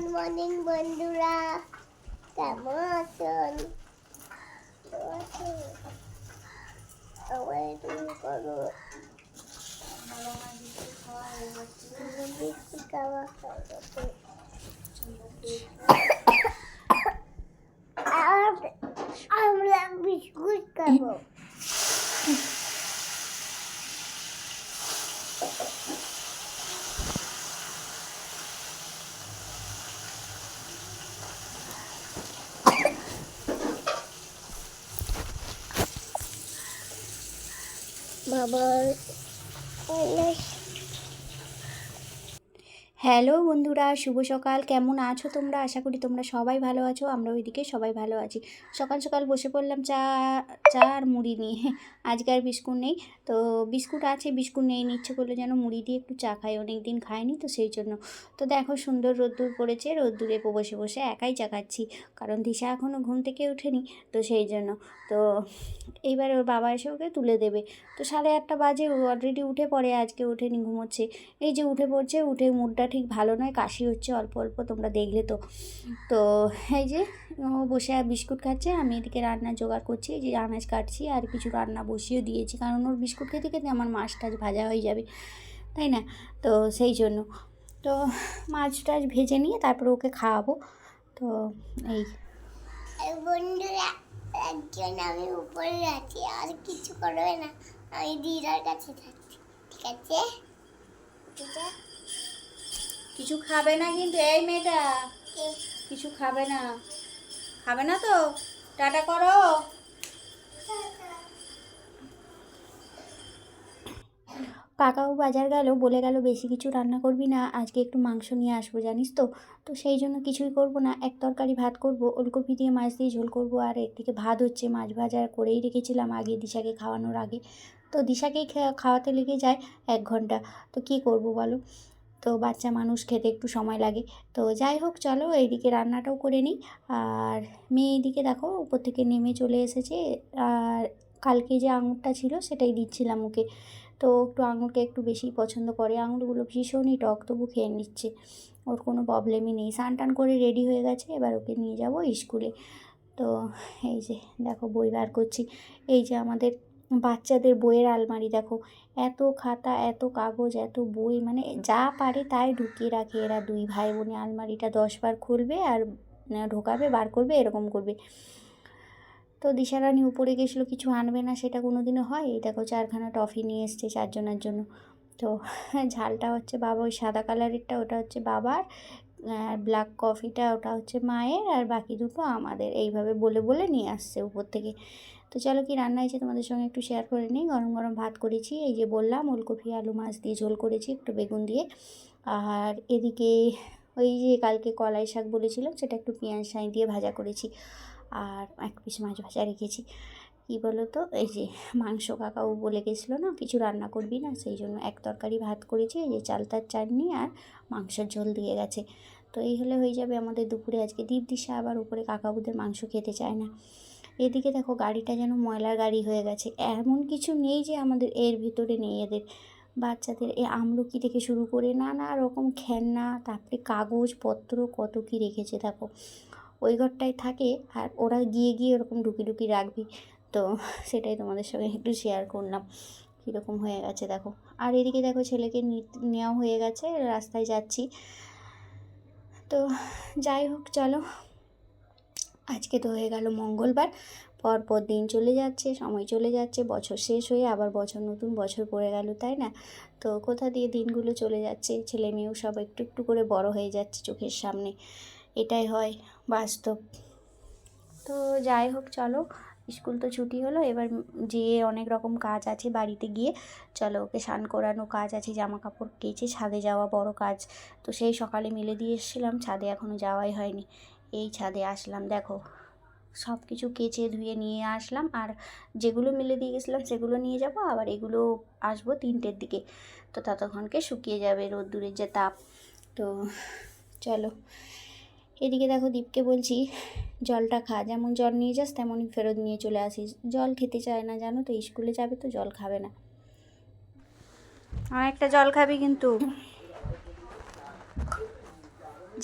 Good morning বন্ধুরা কেমন আছেন সবাই তুমি করো বিস্কুট খাওয়া খাওয়া আর আমরা বিস্কুট খাব বাবার হ্যালো বন্ধুরা, শুভ সকাল। কেমন আছো তোমরা? আশা করি তোমরা সবাই ভালো আছো আমরা ওইদিকে সবাই ভালো আছি। সকাল সকাল বসে পড়লাম চা চা আর মুড়ি নিয়ে। আজকে আর বিস্কুট নেই। তো বিস্কুট আছে, বিস্কুট নেই নিচ্ছে করলে যেন মুড়ি দিয়ে একটু চা খাই। অনেক দিন খাইনি তো সেই জন্য। তো দেখো সুন্দর রোদ্দুর পড়েছে, রোদ্দুরে বসে বসে একাই চা খাচ্ছি কারণ দিশা এখনও ঘুম থেকে ওঠেনি তো সেই জন্য। তো এইবার ওর বাবা এসে ওকে তুলে দেবে। তো সাড়ে আটটা বাজে, ও অলরেডি উঠে পড়ে, আজকে ওঠেনি ঘুমোচ্ছে। এই যে উঠে পড়ছে, উঠে মুডটা ঠিক ভালো নয়, কাশি হচ্ছে, অল্প অল্প তোমরা দেখলে তো। তো এই যে বসে বিস্কুট খাচ্ছে, আমি এদিকে রান্না জোগাড় করছি, এই যে আনাজ কাটছি আর কিছু রান্না বসিয়ে দিয়েছি, কারণ ওর বিস্কুট খেতে খেতে আমার মাছ টাছ ভাজা হয়ে যাবে, তাই না? তো সেই জন্য। তো মাছ টাছ ভেজে নিয়ে তারপরে ওকে খাওয়াবো। তো এই। বন্ধুরা, একজন আমি উপরে আছি, আর কিছু করবে না, আমি দিদার কাছে থাকছি ঠিক আছে? আছে কিছু খাবে না কিন্তু এই মেয়েটা। কিছু খাবে না। খাবে না তো? টাটা করো। কাকাও বাজার গেল বলে গেল বেশি কিছু রান্না করবি না আজকে একটু মাংস নিয়ে আসব জানিস তো? তো সেই জন্য কিছুই করব না এক তরকারি ভাত করব ওলকপি দিয়ে মাছ দিয়ে ঝোল করব আর একদিকে ভাত হচ্ছে মাছ ভাজা করেই রেখেছিলাম আগে দিশাকে খাওয়ানোর আগে। তো দিশাকেই খাওয়াতে লেগে যায় এক ঘণ্টা। তো কি করব বলো? তো বাচ্চা মানুষ খেতে একটু সময় লাগে। তো যাই হোক, চলো এইদিকে রান্নাটাও করে নিই। আর মেয়ে এইদিকে দেখো, উপর থেকে নেমে চলে এসেছে। আর কালকে যে আঙুরটা ছিল, সেটাই দিচ্ছিলাম ওকে। তো একটু আঙুরকে একটু বেশি পছন্দ করে। আঙুরগুলো ভীষণই টক, তবু খেয়ে নিচ্ছে। ওর কোনো প্রবলেমই নেই। স্নান টান করে রেডি হয়ে গেছে। এবার ওকে নিয়ে যাব স্কুলে। তো এই যে দেখো, বই বার করছি। এই যে আমাদের বাচ্চাদের বইয়ের আলমারি দেখো। এত খাতা, এত কাগজ, এত বই মানে যা পারে তাই ঢুকিয়ে রাখে এরা। দুই ভাই বোনে আলমারিটা দশবার খুলবে আর ঢোকাবে, বার করবে, এরকম করবে। তো দিশারানি উপরে গেছিল, কিছু আনবে না, সেটা কোনো দিনও হয়? এই দেখো চারখানা টফি নিয়ে এসছে চারজনের জন্য। তো ঝালটা হচ্ছে বাবা, ওই সাদা কালারেরটা, ওটা হচ্ছে বাবার, আর ব্ল্যাক কফিটা, ওটা হচ্ছে মায়ের, আর বাকি দুটো আমাদের। এইভাবে বলে বলে নিয়ে আসছে উপর থেকে। তো চলো কি রান্না হয়েছে তোমাদের সঙ্গে একটু শেয়ার করে নিই। গরম গরম ভাত করেছি, এই যে বললাম ওলকপি, আলু, মাছ দিয়ে ঝোল করেছি, একটু বেগুন দিয়ে। আর এদিকে ওই যে কালকে কলাই শাক বলেছিলাম সেটা একটু পেঁয়াজ ছাই দিয়ে ভাজা করেছি। আর এক পিস মাছ ভাজা রেখেছি। কি বলো তো এই যে মাংস কাকাও বলে গেছিল না, কিছু রান্না করবি না, সেই জন্য এক তরকারি ভাত করেছি, এই যে চালতার চাটনি আর মাংসের ঝোল দিয়ে গেছে। তো এই হলে হয়ে যাবে আমাদের দুপুরে আজকে দীপ দিশা আবার উপরে কাকাবুদের মাংস খেতে চায় না। এদিকে দেখো গাড়িটা যেন ময়লার গাড়ি হয়ে গেছে। এমন কিছু নেই যে আমাদের এর ভিতরে নেই এদের। বাচ্চাদের এ আমলকি থেকে শুরু করে নানা রকম খেলনা, তারপরে কাগজপত্র কত কী রেখেছে দেখো। ওই ঘরটায় থাকে আর ওরা গিয়ে গিয়ে ওরকম ঢুকি ঢুকি রাখবি। তো সেটাই তোমাদের সঙ্গে একটু শেয়ার করলাম। কীরকম হয়ে গেছে দেখো। আর এদিকে দেখো ছেলেকে নেওয়া হয়ে গেছে, রাস্তায় যাচ্ছি। তো যাই হোক, চলো। আজকে তো হয়ে গেল মঙ্গলবার পর পর দিন চলে যাচ্ছে, সময় চলে যাচ্ছে, বছর শেষ হয়ে আবার বছর নতুন বছর পড়ে গেল, তাই না? তো কোথা দিয়ে দিনগুলো চলে যাচ্ছে, ছেলে মেয়েও সব একটু একটু করে বড় হয়ে যাচ্ছে চোখের সামনে, এটাই হয় বাস্তব। তো যাই হোক, চলো, স্কুল তো ছুটি হলো, এবার যেয়ে অনেক রকম কাজ আছে বাড়িতে গিয়ে, চলো ওকে স্নান করানো কাজ আছে জামা কাপড় কেচে ছাদে যাওয়া বড় কাজ, তো সেই সকালে মিলে দিয়ে এসেছিলাম, ছাদে এখনও যাওয়াই হয়নি। এই ছাদে আসলাম। দেখো সব কিছু কেচে ধুয়ে নিয়ে আসলাম আর যেগুলো মিলে দিয়ে গেছিলাম সেগুলো নিয়ে যাব, আবার এগুলো আসব তিনটের দিকে। তো ততক্ষণকে শুকিয়ে যাবে রোদ্দুরের যে তাপ। তো চলো, এদিকে দেখো দীপকে বলছি, জলটা খা। যেমন জল নিয়ে যাস, তেমনই ফেরত নিয়ে চলে আসিস। জল খেতে চায় না, জানো তো, স্কুলে যাবে তো, জল খাবে না। আর একটা জল খাবি কিন্তু।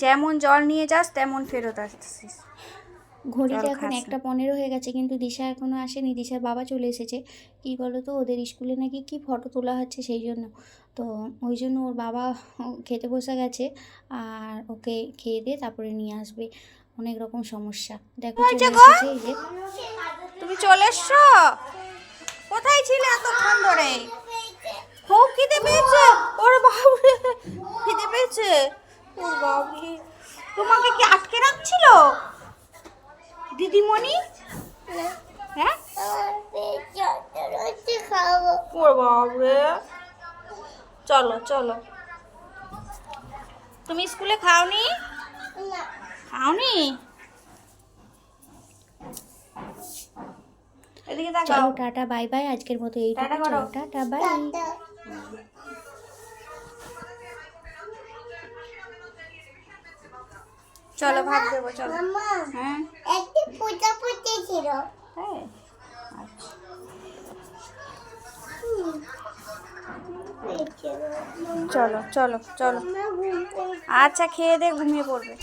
যেমন জল নিয়ে যাস তেমন ফেরত আসছিস জল এখন একটা পনেরো হয়ে গেছে কিন্তু দিশা এখনও আসেনি। দিশার বাবা চলে এসেছে। কী বলো তো ওদের স্কুলে নাকি কি ফটো তোলা হচ্ছে সেই জন্য। তো ওই জন্য ওর বাবা খেতে বসে গেছে আর ওকে খেয়ে দিয়ে তারপরে নিয়ে আসবে। অনেক রকম সমস্যা। দেখো চলে এই যে। তুমি চলে এসছো? কোথায় ছিলে এতক্ষণ ধরে? খুব খিদে পেয়েছে? ওর বাবরে খিদে পেয়েছে? ওর তোমাকে কি আটকে রাখছিল? দিদিমণি? হ্যাঁ? ওর বাবরে। চলো চলো। তুমি স্কুলে খাওনি? খাওনি? এদিকে চলো তাকাও টাটা বাই বাই। আজকের মতো। চলো টাটা বাই। চলো ভাত দেবো চলো। হ্যাঁ? একটি পূজা পুজো ছিল। তাই আচ্ছা। চলো চলো চলো। আচ্ছা খেয়ে দে ঘুমিয়ে পড়বে।